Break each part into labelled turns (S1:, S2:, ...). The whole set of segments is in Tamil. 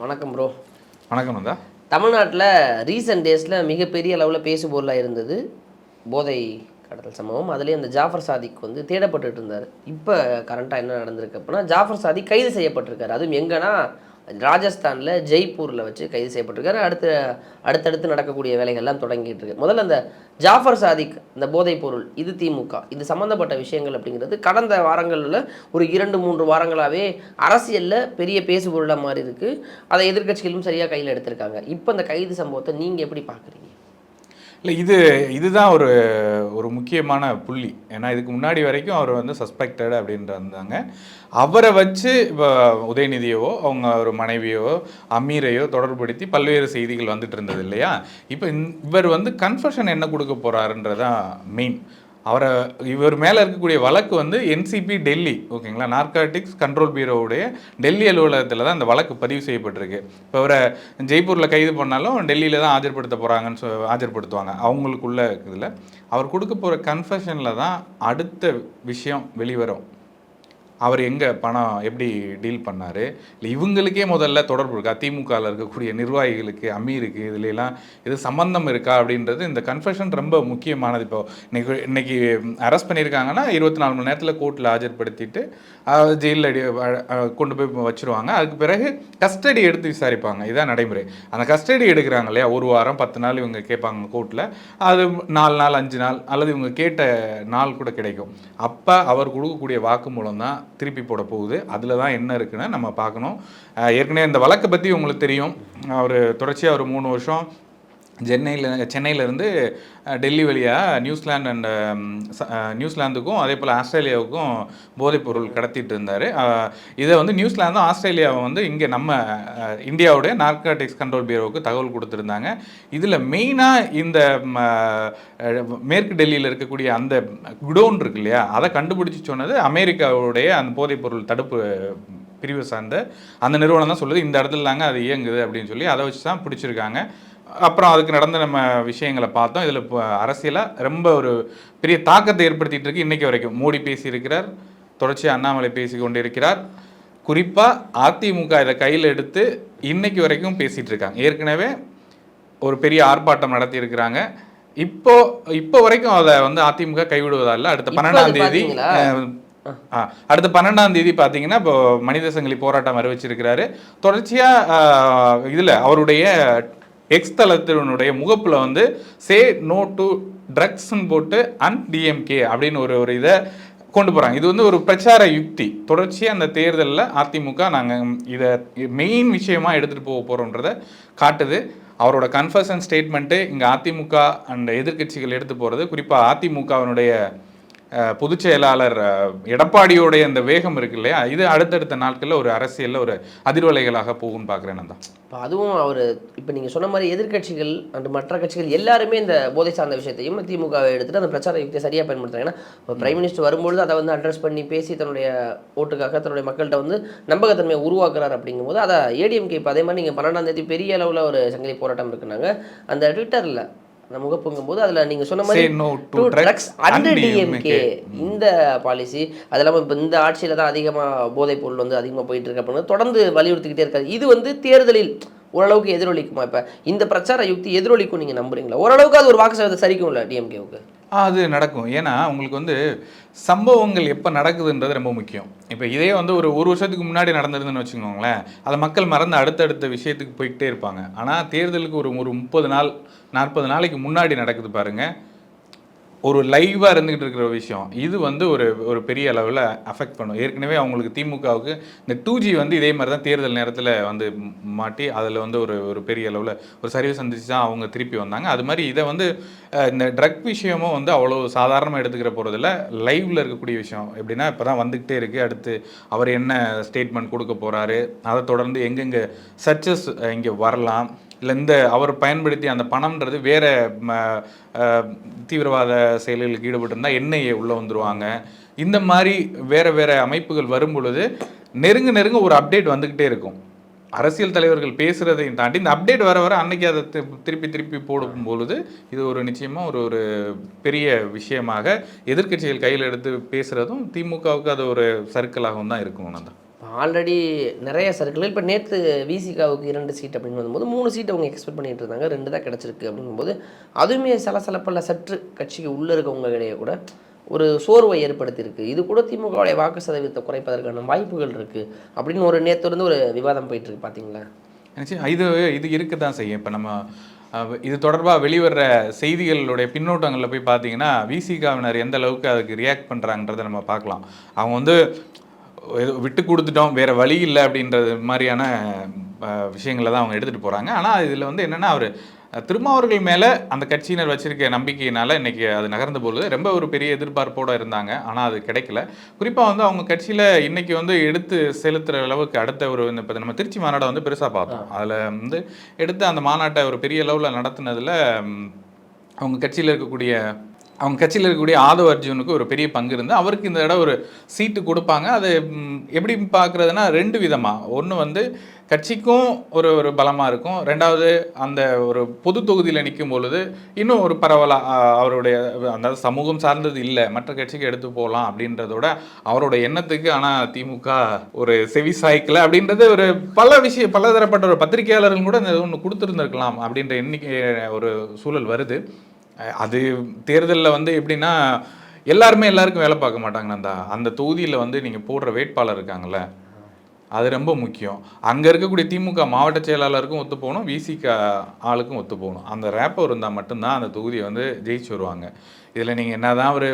S1: வணக்கம் ப்ரோ
S2: வணக்கம் நந்தா.
S1: தமிழ்நாட்டில் ரீசெண்ட் டேஸில் மிகப்பெரிய அளவில் பேசுபொருளாக இருந்தது போதை கடத்தல் சம்பவம். அதுலேயே அந்த ஜாஃபர் சாதிக் வந்து தேடப்பட்டுட்டு இருந்தார். இப்போ கரண்ட்டாக என்ன நடந்திருக்கு அப்படின்னா ஜாஃபர் சாதிக் கைது செய்யப்பட்டிருக்காரு. அதுவும் எங்கன்னா ராஜஸ்தானில் ஜெய்ப்பூரில் வச்சு கைது செய்யப்பட்டிருக்காரு. அடுத்து அடுத்தடுத்து நடக்கக்கூடிய வேலைகள்லாம் தொடங்கிட்டு இருக்கு. முதல்ல அந்த ஜாஃபர் சாதிக் இந்த போதைப் பொருள் இது திமுக இது சம்மந்தப்பட்ட விஷயங்கள் அப்படிங்கிறது கடந்த வாரங்களில் ஒரு இரண்டு மூன்று வாரங்களாகவே அரசியலில் பெரிய பேசு பொருளாக மாறி இருக்குது அதை எதிர்க்கட்சிகளும் சரியாக கையில் எடுத்திருக்காங்க. இப்போ இந்த கைது சம்பவத்தை நீங்கள் எப்படி பார்க்குறீங்க?
S2: இல்லை இது இதுதான் ஒரு ஒரு முக்கியமான புள்ளி. ஏன்னா இதுக்கு முன்னாடி வரைக்கும் அவர் வந்து சஸ்பெக்டட் அப்படின்ற இருந்தாங்க. அவரை வச்சு இப்போ உதயநிதியவோ அவங்க ஒரு மனைவியோ அமீரையோ தொடர்புபடுத்தி பல்வேறு செய்திகள் வந்துட்டு இருந்தது இல்லையா? இப்போ இவர் வந்து கன்ஃபஷன் என்ன கொடுக்க போகிறாருன்றதான் மெயின் அவரை இவர் மேலே இருக்கக்கூடிய வழக்கு வந்து என்சிபி டெல்லி ஓகேங்களா? நார்காட்டிக்ஸ் கண்ட்ரோல் பியூரோவுடைய டெல்லி அலுவலகத்தில் தான் அந்த வழக்கு பதிவு செய்யப்பட்டிருக்கு. இப்போ அவரை ஜெய்ப்பூரில் கைது பண்ணாலும் டெல்லியில் தான் ஆஜர்படுத்த போகிறாங்கன்னு சொ ஆஜர்படுத்துவாங்க. அவங்களுக்குள்ள இதில் அவர் கொடுக்க போகிற கன்ஃபெஷனில் தான் அடுத்த விஷயம் வெளிவரும். அவர் எங்கே பணம் எப்படி டீல் பண்ணார்? இல்லை இவங்களுக்கே முதல்ல தொடர்பு இருக்கா? திமுகவில் இருக்கக்கூடிய நிர்வாகிகளுக்கு அமீருக்கு இதுலலாம் இது சம்பந்தம் இருக்கா அப்படின்றது இந்த கன்ஃபெஷன் ரொம்ப முக்கியமானது. இப்போ இன்னைக்கு இன்னைக்கு அரெஸ்ட் பண்ணியிருக்காங்கன்னா இருபத்தி நாலு மணி நேரத்தில் கோர்ட்டில் ஆஜர்படுத்திட்டு ஜெயிலில் அடி கொண்டு போய் வச்சிருவாங்க. அதுக்கு பிறகு கஸ்டடி எடுத்து விசாரிப்பாங்க. இதான் நடைமுறை. அந்த கஸ்டடி எடுக்கிறாங்க இல்லையா? ஒரு வாரம் பத்து நாள் இவங்க கேட்பாங்க கோர்ட்டில் அது நாலு நாள் அஞ்சு நாள் அல்லது இவங்க கேட்ட நாள் கூட கிடைக்கும். அப்போ அவர் கொடுக்கக்கூடிய வாக்குமூலம் தான் திருப்பி போட போகுது. அதில் தான் என்ன இருக்குன்னு நம்ம பார்க்கணும். ஏற்கனவே இந்த வழக்கை பற்றி உங்களுக்கு தெரியும். அவர் தொடர்ச்சியாக ஒரு மூணு வருஷம் சென்னையில் சென்னையிலேருந்து டெல்லி வழியாக நியூசிலாந்து அண்ட் நியூசிலாந்துக்கும் அதே போல் ஆஸ்திரேலியாவுக்கும் போதைப்பொருள் கடத்திட்டு இருந்தார். இதை வந்து நியூசிலாந்தும் ஆஸ்திரேலியாவும் வந்து இங்கே நம்ம இந்தியாவுடைய நார்காட்டிக்ஸ் கண்ட்ரோல் பியூரோவுக்கு தகவல் கொடுத்துருந்தாங்க. இதில் மெயினாக இந்த ம, மேற்கு டெல்லியில் இருக்கக்கூடிய அந்த குடோன் இருக்கு இல்லையா அதை கண்டுபிடிச்சி சொன்னது அமெரிக்காவுடைய அந்த போதைப்பொருள் தடுப்பு பிரிவு சார்ந்த அந்த நிறுவனம் தான் சொல்லுது இந்த இடத்துல தாங்க அது இயங்குது அப்படின்னு சொல்லி அதை வச்சு தான் பிடிச்சிருக்காங்க. அப்புறம் அதுக்கு நடந்த நம்ம விஷயங்களை பார்த்தோம். இதில் இப்போ அரசியலாக ரொம்ப ஒரு பெரிய தாக்கத்தை ஏற்படுத்திட்டு இருக்கு இன்னைக்கு வரைக்கும். மோடி பேசியிருக்கிறார் தொடர்ச்சியாக அண்ணாமலை பேசி கொண்டிருக்கிறார். குறிப்பாக அதிமுக இதை கையில் எடுத்து இன்னைக்கு வரைக்கும் பேசிட்டு இருக்காங்க. ஏற்கனவே ஒரு பெரிய ஆர்ப்பாட்டம் நடத்தி இருக்கிறாங்க இப்போ இப்போ வரைக்கும் அதை வந்து அதிமுக கைவிடுவதா இல்லை. அடுத்த பன்னெண்டாம் தேதி அடுத்த பன்னெண்டாம் தேதி பார்த்தீங்கன்னா இப்போ மனித சங்கிலி போராட்டம் அறிவிச்சிருக்கிறாரு. தொடர்ச்சியாக இதில் அவருடைய எக்ஸ் தளத்தினுடைய முகப்பில் வந்து சே நோ டு ட்ரக்ஸ்ன்னு போட்டு அண்ட் டிஎம்கே அப்படின்னு ஒரு ஒரு இதை கொண்டு போகிறாங்க இது வந்து ஒரு பிரச்சார யுக்தி. தொடர்ச்சியாக அந்த தேர்தலில் அதிமுக நாங்கள் இதை மெயின் விஷயமாக எடுத்துகிட்டு போக போகிறோன்றதை காட்டுது. அவரோட கன்ஃபர்ஷன் ஸ்டேட்மெண்ட்டு இங்கே அதிமுக அண்ட் எதிர்க்கட்சிகள் எடுத்து போகிறது குறிப்பாக அதிமுகவினுடைய பொதுச் செயலாளர் எடப்பாடியோடைய அந்த வேகம் இருக்கு இல்லையா? இது அடுத்தடுத்த நாட்களில் ஒரு அரசியலில் ஒரு அதிர்வலைகளாக போகும்னு பார்க்குறேன் நான் தான்.
S1: இப்போ அதுவும் அவர் இப்போ நீங்கள் சொன்ன மாதிரி எதிர்க்கட்சிகள் அண்ட் மற்ற கட்சிகள் எல்லாருமே இந்த போதை சார்ந்த விஷயத்தையும் திமுகவை எடுத்துட்டு அந்த பிரச்சார யுக்தியை சரியாக பயன்படுத்துறாங்க. ஏன்னா பிரைம் மினிஸ்டர் வரும்பொழுது அதை வந்து அட்ரஸ் பண்ணி பேசி தன்னுடைய ஓட்டுக்காக தன்னுடைய மக்கள்கிட்ட வந்து நம்பகத்தன்மையை உருவாக்குறாரு அப்படிங்கும்போது அதை ஏடிஎம்கே இப்போ அதே மாதிரி நீங்கள் பன்னெண்டாம் தேதி பெரிய அளவில் ஒரு சங்கிலி போராட்டம் இருக்குனாங்க அந்த ட்விட்டரில் அந்த முகப்புங்கும்போது அதில் நீங்கள் சொன்ன மாதிரி
S2: DMK.
S1: DMK இந்த பாலிசி அது இல்லாமல் இப்போ இந்த ஆட்சியில் தான் அதிகமாக போதைப் பொருள் வந்து அதிகமாக போயிட்டு இருக்கு அப்படின்னு தொடர்ந்து வலியுறுத்திக்கிட்டே இருக்காரு. இது வந்து தேர்தலில் ஓரளவுக்கு எதிரொலிக்குமா இப்போ? இந்த பிரச்சார யுக்தி எதிரொலிக்கும் நீங்கள் நம்புறீங்களா? ஓரளவுக்கு அது ஒரு வாக்கு சதவீதத்தை சரிக்கும்ல டிஎம்கேவுக்கு
S2: அது நடக்கும். ஏன்னா உங்களுக்கு வந்து சம்பவங்கள் எப்போ நடக்குதுன்றது ரொம்ப முக்கியம். இப்போ இதே வந்து ஒரு ஒரு வருஷத்துக்கு முன்னாடி நடந்திருந்துன்னு வச்சுக்கோங்களேன் அதை மக்கள் மறந்து அடுத்தடுத்த விஷயத்துக்கு போய்கிட்டே இருப்பாங்க. ஆனால் தேர்தலுக்கு ஒரு ஒரு முப்பது நாள் நாற்பது நாளைக்கு முன்னாடி நடக்குது பாருங்கள் ஒரு லைவாக இருந்துகிட்டு இருக்கிற ஒரு விஷயம். இது வந்து ஒரு ஒரு பெரிய அளவில் அஃபெக்ட் பண்ணும். ஏற்கனவே அவங்களுக்கு திமுகவுக்கு இந்த டூ ஜி வந்து இதே மாதிரி தான் தேர்தல் நேரத்தில் வந்து மாட்டி அதில் வந்து ஒரு ஒரு பெரிய அளவில் ஒரு சர்வீஸ் சந்திச்சு தான் அவங்க திருப்பி வந்தாங்க. அது மாதிரி இதை வந்து இந்த ட்ரக் விஷயமும் வந்து அவ்வளோ சாதாரணமாக எடுத்துக்கிற போகிறதில்ல லைவில் இருக்கக்கூடிய விஷயம். எப்படின்னா இப்போ தான் வந்துக்கிட்டே இருக்குது அடுத்து அவர் என்ன ஸ்டேட்மெண்ட் கொடுக்க போகிறாரு அதை தொடர்ந்து எங்கெங்கே சர்ச்சஸ் இங்கே வரலாம்? இல்லை இந்த அவர் பயன்படுத்தி அந்த பணம்ன்றது வேறு ம, தீவிரவாத செயல்களுக்கு ஈடுபட்டிருந்தால் என்ஐஏ உள்ளே வந்துடுவாங்க இந்த மாதிரி வேறு வேறு அமைப்புகள் வரும் பொழுது நெருங்க நெருங்க ஒரு அப்டேட் வந்துக்கிட்டே இருக்கும். அரசியல் தலைவர்கள் பேசுறதையும் தாண்டி இந்த அப்டேட் வர வர அன்னைக்கு அதை திருப்பி திருப்பி போடும் பொழுது இது ஒரு நிச்சயமாக ஒரு ஒரு பெரிய விஷயமாக எதிர்க்கட்சிகள் கையில் எடுத்து பேசுகிறதும் திமுகவுக்கு அது ஒரு சர்க்கிளாகவும் தான் இருக்கும் தான்
S1: ஆல்ரெடி நிறைய சர்க்கிள் இப்போ நேற்று விசிகாவுக்கு இரண்டு சீட் அப்படின்னு வரும்போது மூணு சீட் அவங்க எக்ஸ்பெக்ட் பண்ணிட்டு இருந்தாங்க. ரெண்டு தான் கிடச்சிருக்கு அப்படிங்கும்போது அதுவுமே சலசலப்பில் சற்று கட்சிக்கு உள்ளே இருக்கவங்களிடையே கூட ஒரு சோர்வை ஏற்படுத்தியிருக்கு. இது கூட திமுகவுடைய வாக்கு சதவீதத்தை குறைப்பதற்கான வாய்ப்புகள் இருக்குது அப்படின்னு ஒரு நேற்றுலேருந்து ஒரு விவாதம் போயிட்டுருக்கு பார்த்தீங்களா
S2: இது இது இருக்க தான் செய்யும். இப்போ நம்ம இது தொடர்பாக வெளிவர்ற செய்திகளுடைய பின்னோட்டங்களில் போய் பார்த்தீங்கன்னா விசிகாவினர் எந்த அளவுக்கு அதுக்கு ரியாக்ட் பண்ணுறாங்கன்றதை நம்ம பார்க்கலாம். அவங்க வந்து விட்டு கொடுத்துட்டோம் வேற வழி இல்லை அப்படின்றது மாதிரியான விஷயங்களை தான் அவங்க எடுத்துகிட்டு போகிறாங்க ஆனால் இதில் வந்து என்னென்னா அவர் திருமாவர்கள் மேலே அந்த கட்சியினர் வச்சிருக்க நம்பிக்கையினால இன்னைக்கு அது நகர்ந்த பொழுது ரொம்ப ஒரு பெரிய எதிர்பார்ப்போடு இருந்தாங்க ஆனால் அது கிடைக்கல. குறிப்பாக வந்து அவங்க கட்சியில் இன்னைக்கு வந்து எடுத்து செலுத்துகிற அளவுக்கு அடுத்த ஒரு இப்போ நம்ம திருச்சி மாநாட்டை வந்து பெருசாக பார்த்தோம். அதில் வந்து எடுத்து அந்த மாநாட்டை ஒரு பெரிய அளவில் நடத்துனதுல அவங்க கட்சியில் இருக்கக்கூடிய அவங்க கட்சியில் இருக்கக்கூடிய ஆதவ அர்ஜுனுக்கு ஒரு பெரிய பங்கு இருந்து அவருக்கு இந்த இடம் ஒரு சீட்டு கொடுப்பாங்க. அது எப்படி பார்க்குறதுனா ரெண்டு விதமாக ஒன்று வந்து கட்சிக்கும் ஒரு ஒரு பலமாக இருக்கும். ரெண்டாவது அந்த ஒரு பொது தொகுதியில் நிற்கும் பொழுது இன்னும் ஒரு பரவலாக அவருடைய அந்த சமூகம் சார்ந்தது இல்லை. மற்ற கட்சிக்கு எடுத்து போகலாம் அப்படின்றதோட அவரோட எண்ணத்துக்கு ஆனால் திமுக ஒரு செவி சாய்க்கல அப்படின்றது ஒரு பல விஷயம் பலதரப்பட்ட ஒரு பத்திரிகையாளர்கள் கூட இந்த ஒன்று கொடுத்துருந்துருக்கலாம் அப்படின்ற எண்ணிக்கை ஒரு சூழல் வருது. அது தேர்தலில் வந்து எப்படின்னா எல்லாருமே எல்லாருக்கும் வேலை பார்க்க மாட்டாங்கண்ணா அந்த தொகுதியில் வந்து நீங்கள் போடுற வேட்பாளர் இருக்காங்கள அது ரொம்ப முக்கியம். அங்கே இருக்கக்கூடிய திமுக மாவட்ட செயலாளருக்கும் ஒத்து போகணும் விசிக ஆளுக்கும் ஒத்து போகணும். அந்த ரேப்பர் இருந்தால் மட்டும்தான் அந்த தொகுதியை வந்து ஜெயிச்சு வருவாங்க. இதில் நீங்கள் என்ன தான் ஒரு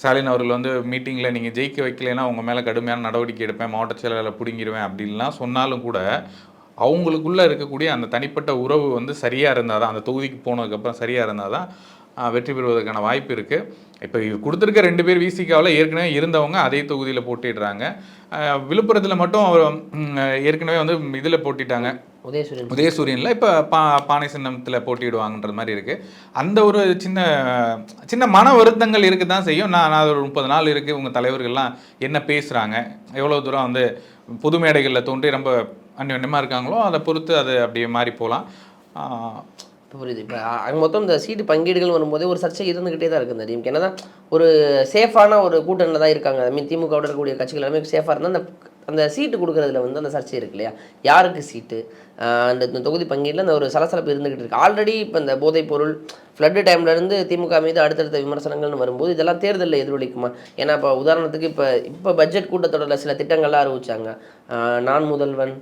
S2: ஸ்டாலின் அவர்கள் வந்து மீட்டிங்கில் நீங்கள் ஜெயிக்க வைக்கலைன்னா உங்கள் மேலே கடுமையான நடவடிக்கை எடுப்பேன் மாவட்ட செயலாளரை பிடுங்கிடுவேன் அப்படின்லாம் சொன்னாலும் கூட அவங்களுக்குள்ளே இருக்கக்கூடிய அந்த தனிப்பட்ட உறவு வந்து சரியாக இருந்தால் தான் அந்த தொகுதிக்கு போனதுக்கப்புறம் சரியாக இருந்தால் தான் வெற்றி பெறுவதற்கான வாய்ப்பு இருக்குது இப்போ கொடுத்துருக்க ரெண்டு பேர் விசிகாவில் ஏற்கனவே இருந்தவங்க அதே தொகுதியில் போட்டிடுறாங்க. விழுப்புரத்தில் மட்டும் அவர் ஏற்கனவே வந்து இதில் போட்டிட்டாங்க.
S1: உதயசூரியன்.
S2: உதயசூரியனில் இப்போ பா பானை சின்னத்தில் போட்டியிடுவாங்கன்ற மாதிரி இருக்குது அந்த ஒரு சின்ன சின்ன மன வருத்தங்கள் இருக்க தான் செய்யும். நான் நான் ஒரு முப்பது நாள் இருக்குது உங்கள் தலைவர்கள்லாம் என்ன பேசுகிறாங்க எவ்வளோ தூரம் வந்து பொது மேடைகளில் தோன்றி ரொம்ப அந்யோன்யமாக இருக்காங்களோ அதை பொறுத்து அது அப்படியே மாறி போகலாம்.
S1: புரியுது. இப்போ அங்கே மொத்தம் இந்த சீட்டு பங்கீடுகள் வரும்போதே ஒரு சர்ச்சை இருந்துகிட்டே தான் இருக்குது இந்த டீமுக்கு. என்னதான் ஒரு சேஃபான ஒரு கூட்டணியில் தான் இருக்காங்க. ஐ மீன் திமுக இருக்கக்கூடிய கட்சிகள் எல்லாமே சேஃபாக இருந்தால் அந்த அந்த சீட்டு கொடுக்குறதுல வந்து அந்த சர்ச்சை இருக்கு இல்லையா? யாருக்கு சீட்டு? அந்த இந்த தொகுதி பங்கீடில் அந்த ஒரு சலசலப்பு இருந்துகிட்டு இருக்குது ஆல்ரெடி இப்போ இந்த போதைப் பொருள் ஃப்ளட்டு டைம்லேருந்து திமுக மீது அடுத்தடுத்த விமர்சனங்கள்னு வரும்போது இதெல்லாம் தேர்தலில் எதிரொலிக்குமா? ஏன்னா இப்போ உதாரணத்துக்கு இப்போ இப்போ பட்ஜெட் கூட்டத்தொடரில் சில திட்டங்கள்லாம் அறிவிச்சாங்க. நான் முதல்வன்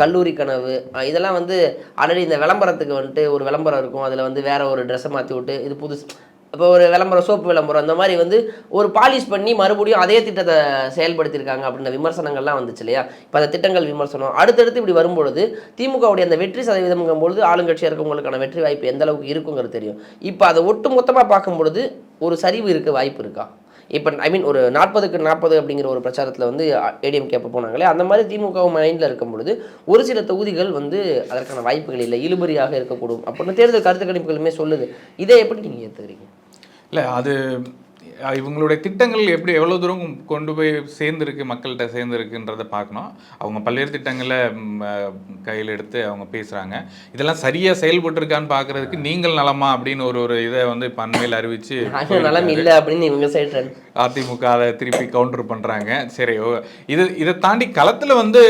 S1: கல்லூரி கனவு இதெல்லாம் வந்து ஆல்ரெடி இந்த விளம்பரத்துக்கு வந்துட்டு ஒரு விளம்பரம் இருக்கும். அதில் வந்து வேற ஒரு ட்ரெஸ்ஸை மாற்றி விட்டு இது புதுசு இப்போ ஒரு விளம்பரம் சோப்பு விளம்பரம் அந்த மாதிரி வந்து ஒரு பாலிஷ் பண்ணி மறுபடியும் அதே திட்டத்தை செயல்படுத்தியிருக்காங்க அப்படின்ற விமர்சனங்கள்லாம் வந்துச்சு இல்லையா? இப்போ அந்த திட்டங்கள் விமர்சனம். அடுத்தடுத்து இப்படி வரும்பொழுது திமுகவுடைய அந்த வெற்றி சதவீதம்ங்கும் பொழுது ஆளுங்கட்சியாக இருக்கவங்களுக்கான வெற்றி வாய்ப்பு எந்த அளவுக்கு இருக்குங்கிறது தெரியும். இப்போ அதை ஒட்டு மொத்தமாக பார்க்கும் பொழுது ஒரு சரிவு இருக்க வாய்ப்பு இருக்கா? இப்போ ஐ மீன் ஒரு நாற்பதுக்கு நாற்பது அப்படிங்கிற ஒரு பிரச்சாரத்தில் வந்து ஏடிஎம் கேப்ப போனாங்களே அந்த மாதிரி திமுக மைண்டில் இருக்கும் பொழுது ஒரு சில தொகுதிகள் வந்து அதற்கான வாய்ப்புகள் இல்லை இழுபறியாக இருக்கக்கூடும் அப்படின்னு தேர்தல் கருத்து கணிப்புகளுமே சொல்லுது. இதை எப்படி நீங்கள் ஏற்றுக்கிறீங்க
S2: இல்லை அது இவங்களுடைய திட்டங்கள் எப்படி எவ்வளோ தூரம் கொண்டு போய் சேர்ந்துருக்கு மக்கள்கிட்ட சேர்ந்துருக்குன்றதை பார்க்கணும். அவங்க பல்வேறு திட்டங்களை கையில் எடுத்து அவங்க பேசுகிறாங்க இதெல்லாம் சரியாக செயல்பட்டுருக்கான்னு பார்க்குறதுக்கு நீங்கள் நலமா அப்படின்னு ஒரு ஒரு இதை வந்து இப்போ அண்மையில் அறிவிச்சு
S1: நலம் இல்லை அப்படின்னு இவங்க சைடு
S2: அதிமுக அதை திருப்பி கவுண்டர் பண்ணுறாங்க சரி ஓ, இது இதை தாண்டி களத்தில் வந்து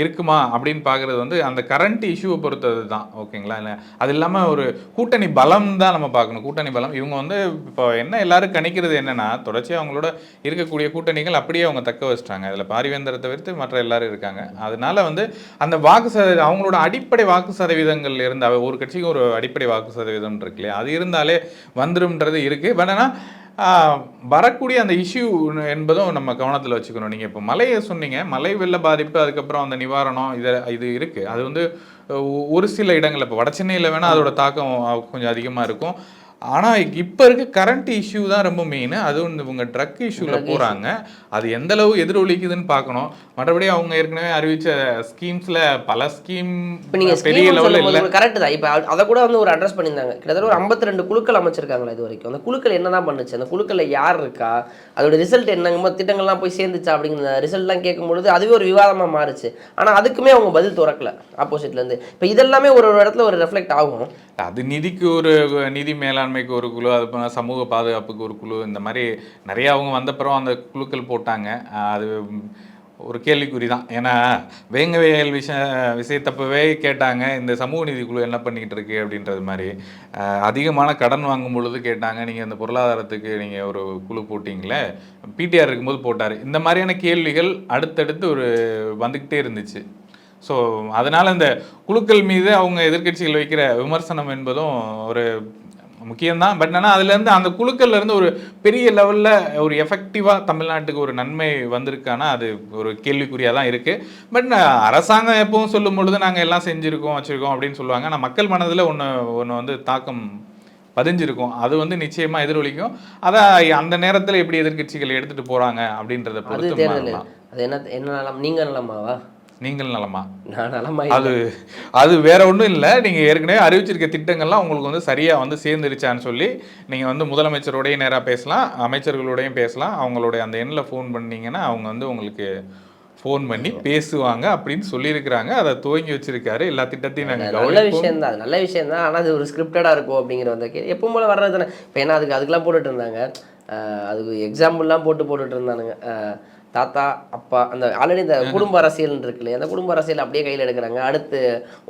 S2: இருக்குமா அப்படின்னு பார்க்குறது வந்து அந்த கரண்ட் இஷ்யூவை பொறுத்தது தான். ஓகேங்களா? இல்லை அது இல்லாமல் ஒரு கூட்டணி பலம் தான் நம்ம பார்க்கணும். கூட்டணி பலம். இவங்க வந்து இப்போ என்ன எல்லாரும் கணிக்கிறது என்னன்னா தொடர்ச்சியாக அவங்களோட இருக்கக்கூடிய கூட்டணிகள் அப்படியே அவங்க தக்க வச்சிட்டாங்க. அதில் பாரிவேந்தரை தவிர்த்து மற்ற எல்லாரும் இருக்காங்க. அதனால வந்து அந்த வாக்கு சதவீதம் அவங்களோட அடிப்படை வாக்கு சதவீதங்கள் இருந்தால் ஒரு கட்சிக்கு ஒரு அடிப்படை வாக்கு சதவீதம் இருக்கு இல்லையா? அது இருந்தாலே வந்துரும்ன்றது இருக்குது பட் ஆனால் வரக்கூடிய அந்த இஷ்யூ என்பதும் நம்ம கவனத்தில் வச்சுக்கணும். நீங்கள் இப்போ மலையை சொன்னீங்க. மலை வெள்ள பாதிப்பு அதுக்கப்புறம் அந்த நிவாரணம் இதை இது இருக்குது அது வந்து ஒரு சில இடங்களில் இப்போ வட சென்னையில் வேணால் அதோட தாக்கம் கொஞ்சம் அதிகமாக இருக்கும். ஆனால் இப்போ இருக்க கரண்ட் இஷ்யூ தான் ரொம்ப மெயின் அதுவும் இவங்க ட்ரக் இஷ்யூவில் போகிறாங்க அது எந்த அளவு எதிரொலிக்குதுன்னு பார்க்கணும். மற்றபடி அவங்க ஏற்கனவே அறிவிச்ச ஸ்கீம்ஸில் பல ஸ்கீம் பெரிய லெவலில் இல்லை.
S1: கரெக்ட் தான். இப்போ அதை கூட வந்து ஒரு அட்ரஸ் பண்ணியிருந்தாங்க. கிட்டத்தட்ட ஒரு 52 குழுக்கள் அமைச்சிருக்காங்களா இது வரைக்கும். அந்த குழுக்கள் என்ன தான் பண்ணுச்சு? அந்த குழுக்களில் யார் இருக்கா? அதோட ரிசல்ட் என்னங்கும்போது திட்டங்கள்லாம் போய் சேர்ந்துச்சா? அப்படிங்கிற ரிசல்ட்லாம் கேட்கும்பொழுது அதுவே ஒரு விவாதமாக மாறுச்சு. ஆனால் அதுக்குமே அவங்க பதில் திறக்கல. ஆப்போசிட்லேருந்து இப்போ இதெல்லாமே ஒரு ஒரு இடத்துல ஒரு ரெஃப்ளெக்ட் ஆகும்.
S2: அது நிதிக்கு ஒரு நிதி மேலாண்மைக்கு ஒரு குழு அது சமூக பாதுகாப்புக்கு ஒரு குழு இந்த மாதிரி நிறைய அவங்க வந்தப்புறம் அந்த குழுக்கள் போட்டாங்க. அது ஒரு கேள்விக்குறி தான் ஏன்னா வேங்கவேல் விஷ விஷயத்தப்பவே கேட்டாங்க இந்த சமூக நீதி குழு என்ன பண்ணிக்கிட்டு இருக்கு அப்படின்றது மாதிரி. அதிகமான கடன் வாங்கும் பொழுது கேட்டாங்க நீங்கள் இந்த பொருளாதாரத்துக்கு நீங்கள் ஒரு குழு போட்டிங்களே? பிடிஆர் இருக்கும்போது போட்டார். இந்த மாதிரியான கேள்விகள் அடுத்தடுத்து ஒரு வந்துக்கிட்டே இருந்துச்சு. ஸோ அதனால் இந்த குழுக்கள் மீது அவங்க எதிர்க்கட்சிகள் வைக்கிற விமர்சனம் என்பதும் ஒரு முக்கியம்தான். பட் ஆனால் அதுலேருந்து அந்த குழுக்கள்ல இருந்து ஒரு பெரிய லெவலில் ஒரு எஃபெக்டிவாக தமிழ்நாட்டுக்கு ஒரு நன்மை வந்திருக்கானா அது ஒரு கேள்விக்குறியாக தான் இருக்குது பட் அரசாங்கம் எப்பவும் சொல்லும் பொழுது நாங்கள் எல்லாம் செஞ்சுருக்கோம் வச்சுருக்கோம் அப்படின்னு சொல்லுவாங்க. ஆனால் மக்கள் மனதில் ஒன்று ஒன்று வந்து தாக்கம் பதிஞ்சிருக்கும். அது வந்து நிச்சயமாக எதிரொலிக்கும். அதை அந்த நேரத்தில் எப்படி எதிர்க்கட்சிகள் எடுத்துகிட்டு போகிறாங்க அப்படின்றத பொறுத்து.
S1: அது என்ன என்ன நலம் நீங்க நலமாவா?
S2: நீங்கள் நலமா?
S1: நான் நலமா
S2: அது அது வேற ஒன்றும் இல்லை. நீங்கள் ஏற்கனவே அறிவிச்சிருக்க திட்டங்கள்லாம் உங்களுக்கு வந்து சரியாக வந்து சேர்ந்துருச்சான்னு சொல்லி நீங்கள் வந்து முதலமைச்சரோடையும் நேராக பேசலாம் அமைச்சர்களோடையும் பேசலாம். அவங்களுடைய அந்த எண்ணில் ஃபோன் பண்ணீங்கன்னா அவங்க வந்து உங்களுக்கு ஃபோன் பண்ணி பேசுவாங்க அப்படின்னு சொல்லியிருக்கிறாங்க. அதை துவங்கி வச்சிருக்காரு. எல்லா திட்டத்தையும் நாங்கள்
S1: நல்ல விஷயம் தான் நல்ல விஷயம் தான் ஆனால் அது ஒரு ஸ்கிரிப்டடாக இருக்கும் அப்படிங்கிற வந்து எப்பவும் போல வர்றது தானே. இப்போ ஏன்னா அதுக்கு அதுக்கெல்லாம் போட்டுட்டு இருந்தாங்க. அதுக்கு எக்ஸாம்பிள்லாம் போட்டு போட்டுட்டு இருந்தானுங்க. தாத்தா அப்பா அந்த ஆல்ரெடி இந்த குடும்ப அரசியல் இருக்கு இல்லையா அந்த குடும்ப அரசியல் அப்படியே கையில் எடுக்கிறாங்க. அடுத்து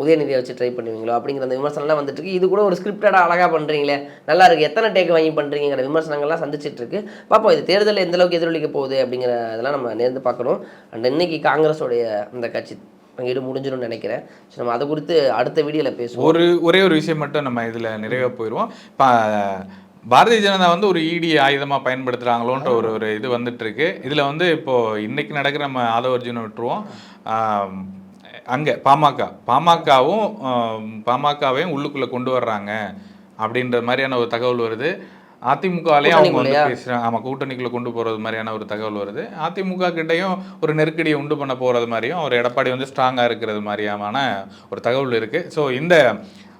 S1: உதயநிதியை வச்சு ட்ரை பண்ணுவீங்களோ அப்படிங்கிற அந்த விமர்சனம்லாம் வந்துட்டு இருக்கு இது கூட ஒரு ஸ்கிரிப்டடாக அழகாக பண்ணுறீங்களே நல்லா இருக்கு. எத்தனை டேக் வாங்கி பண்ணுறீங்கிற விமர்சனங்கள்லாம் சந்திச்சிட்டு இருக்கு பார்ப்போம் இது தேர்தலில் எந்த அளவுக்கு எதிரொலிக்க போகுது அப்படிங்கிற இதெல்லாம் நம்ம நேர்ந்து பார்க்கணும். அண்ட் இன்னைக்கு காங்கிரஸோடைய அந்த கட்சி பங்கீடு முடிஞ்சிடும்னு நினைக்கிறேன். ஸோ நம்ம அதை குறித்து அடுத்த வீடியோவில் பேசுவோம்.
S2: ஒரு ஒரே ஒரு விஷயம் மட்டும் நம்ம இதில் நிறைவாக போயிடுவோம் இப்போ பாரதிய ஜனதா வந்து ஒரு இடி ஆயுதமாக பயன்படுத்துகிறாங்களோன்ற ஒரு ஒரு இது வந்துட்டு இருக்கு இதில் வந்து இப்போ இன்னைக்கு நடக்கிற நம்ம ஆதவ அர்ஜுனை விட்டுருவோம். அங்கே பாமக. பாமகவும் பாமகவையும் உள்ளுக்குள்ளே கொண்டு வர்றாங்க அப்படின்ற மாதிரியான ஒரு தகவல் வருது. அதிமுகலையும் அவங்க வந்து? பேசுகிறாங்க ஆமாம் கூட்டணிக்குள்ளே கொண்டு போகிறது மாதிரியான ஒரு தகவல் வருது. அதிமுக கிட்டேயும் ஒரு நெருக்கடியை உண்டு பண்ண போகிறது மாதிரியும் ஒரு எடப்பாடி வந்து ஸ்ட்ராங்காக இருக்கிறது மாதிரியான ஒரு தகவல் இருக்குது ஸோ இந்த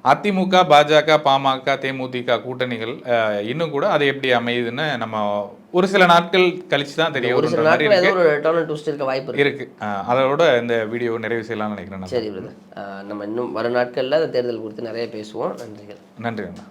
S2: அதிமுக பாஜக பாமக தேமுதிக கூட்டணிகள் இன்னும் கூட அது எப்படி அமையுதுன்னு நம்ம ஒரு சில நாட்கள் கழிச்சு தான் தெரிய
S1: ஒரு சில
S2: இருக்கு.
S1: வாய்ப்பு இருக்கு.
S2: அதோட இந்த வீடியோ நிறைவு செய்யலாம்னு நினைக்கிறேன் நான்.
S1: சரி நம்ம இன்னும் வரும் நாட்களில் தேர்தல் குறித்து நிறைய பேசுவோம். நன்றிகள்.
S2: நன்றி அண்ணா